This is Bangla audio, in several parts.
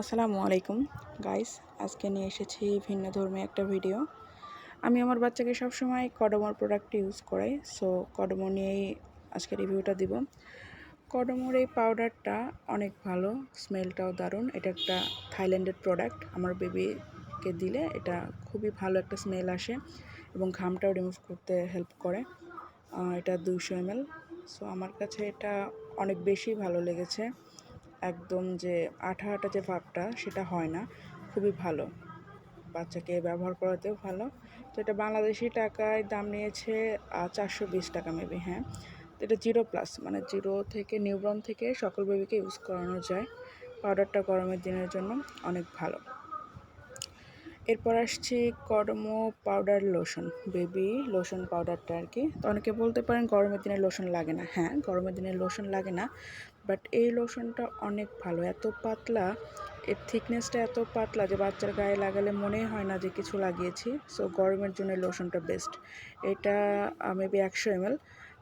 আসসালামু আলাইকুম গাইস আজকে নিয়ে এসেছি ভিন্ন ধর্মী একটা ভিডিও আমি আমার বাচ্চাকে সবসময় কডমোর প্রোডাক্ট ইউজ করাই সো কডমো নিয়েই আজকে রিভিউটা দিব। কডমোর এই পাউডারটা অনেক ভালো স্মেলটাও দারুণ। এটা একটা থাইল্যান্ডের প্রোডাক্ট আমার বেবিকে দিলে এটা খুবই ভালো একটা স্মেল আসে এবং ঘামটাও রিমুভ করতে হেল্প করে। এটা দুশো এমএল সো আমার কাছে এটা অনেক বেশি ভালো লেগেছে। একদম যে আঠা আঠা যে ভাবটা সেটা হয় না। খুবই ভালো। বাচ্চাকে ব্যবহার করাতেও ভালো। তো এটা বাংলাদেশি টাকায় দাম নিয়েছে চারশো বিশ টাকা মেবি হ্যাঁ। তো এটা জিরো প্লাস মানে জিরো থেকে নিউবর্ন থেকে সকল বেবিকে ইউজ করানো যায়। পাউডারটা গরমের দিনের জন্য অনেক ভালো। এরপর আসছি Kodomo powder lotion, baby lotion পাউডারটা আর কি। তো অনেকে বলতে পারেন গরমের দিনে লোশন লাগে না। হ্যাঁ গরমের দিনে লোশন লাগে না, বাট এই লোশনটা অনেক ভালো। এত পাতলা, এর থিকনেসটা এত পাতলা যে বাচ্চার গায়ে লাগালে মনেই হয় না যে কিছু লাগিয়েছি। সো গরমের জন্য লোশনটা বেস্ট। এটা মেবি একশো এমএল,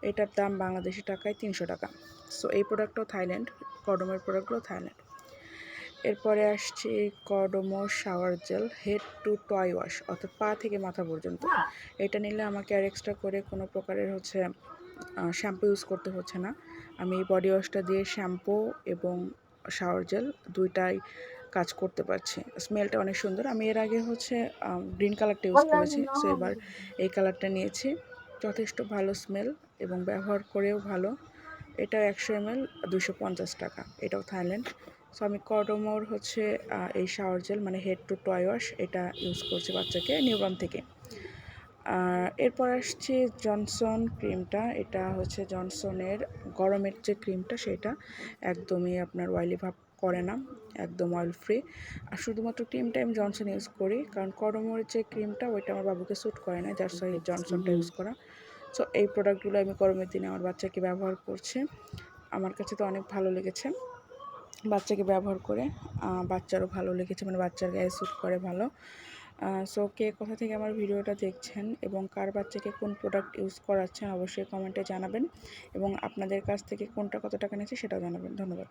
এটার দাম বাংলাদেশি টাকায় তিনশো টাকা। সো এই প্রোডাক্টটাও থাইল্যান্ড কডমের প্রোডাক্টগুলো থাইল্যান্ড। এরপরে আসছে Kodomo shower gel, head to toe wash, অর্থাৎ পা থেকে মাথা পর্যন্ত। এটা নিলে আমাকে আর এক্সট্রা করে কোনো প্রকারের হচ্ছে শ্যাম্পু ইউজ করতে হচ্ছে না। আমি এই বডি ওয়াশটা দিয়ে শ্যাম্পু এবং শাওয়ার জেল দুইটাই কাজ করতে পারছি। স্মেলটা অনেক সুন্দর। আমি এর আগে হচ্ছে গ্রিন কালারটা ইউজ করেছি সো এবার এই কালারটা নিয়েছি। যথেষ্ট ভালো স্মেল এবং ব্যবহার করেও ভালো। এটা একশো এম এল দুশো পঞ্চাশ টাকা। এটাও থাইল্যান্ড। সো আমি কডোমোর হচ্ছে এই শাওয়ার জেল মানে হেড টু টয় ওয়াশ এটা ইউজ করছি বাচ্চাকে নিউবর্ন থেকে। আর এরপর আসছি জনসন ক্রিমটা এটা হচ্ছে জনসনের গরমের যে ক্রিমটা সেটা একদমই আপনার অয়েলি ভাব করে না একদম অয়েল ফ্রি আর শুধুমাত্র ক্রিমটা আমি জনসন ইউজ করি কারণ করমোর যে ক্রিমটা ওইটা আমার বাবুকে স্যুট করে না যার সঙ্গে জনসনটা ইউজ করা। সো এই প্রোডাক্টগুলো আমি গরমের দিনে আমার বাচ্চাকে ব্যবহার করছি। আমার কাছে তো অনেক ভালো লেগেছে। বাচ্চাকে ব্যবহার করে বাচ্চারও ভালো লেগেছে মানে বাচ্চার গায়ে স্যুট করে ভালো। সো কে কোথা থেকে আমার ভিডিওটা দেখছেন এবং কার বাচ্চাকে কোন প্রোডাক্ট ইউজ করাচ্ছেন, অবশ্যই কমেন্টে জানাবেন। এবং আপনাদের কাছ থেকে কোনটা কত টাকা নিয়েছে সেটাও জানাবেন। ধন্যবাদ।